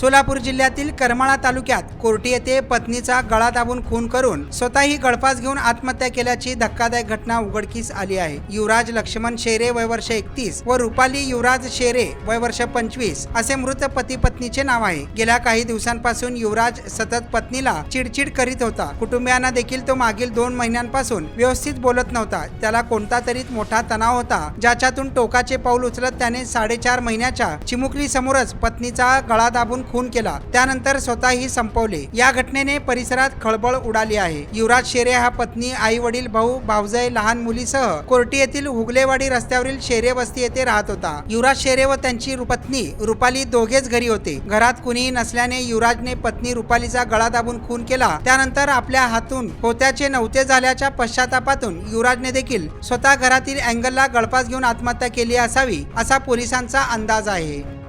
सोलापूर जिल्ह्यातील करमाळा तालुक्यात कोर्टी येथे पत्नीचा गळा दाबून खून करून स्वतःही गळफास घेऊन आत्महत्या केल्याची धक्कादायक घटना उघडकीस आली आहे. युवराज लक्ष्मण शेरे वय वर्ष एकतीस व रुपाली युवराज शेरे वय वर्ष पंचवीस असे मृत पती पत्नीचे नाव आहे. गेल्या काही दिवसांपासून युवराज सतत पत्नीला चिडचिड करीत होता. कुटुंबियांना देखील तो मागील दोन महिन्यांपासून व्यवस्थित बोलत नव्हता. त्याला कोणता तरी मोठा तणाव होता ज्याच्यातून टोकाचे पाऊल उचलत त्याने साडेचार महिन्याच्या चिमुकली समोरच पत्नीचा गळा दाबून खून केला. त्यानंतर स्वतःही संपवले. या घटनेने परिसरात खळबळ उडाली आहे. युवराज शेरे हा पत्नी आई वडील भाऊ भावजय लहान मुलीसह कोर्टी येथील हुगलेवाडी रस्त्यावरील शेरे वस्ती येथे राहत होता. युवराज शेरे व त्यांची पत्नी रुपाली दोघेच घरी होते. घरात कुणीही नसल्याने युवराजने पत्नी रुपालीचा गळा दाबून खून केला. त्यानंतर आपल्या हातून होत्याचे नव्हते झाल्याच्या पश्चातापातून युवराजने देखील स्वतः घरातील अँगलला गळपास घेऊन आत्महत्या केली असावी असा पोलिसांचा अंदाज आहे.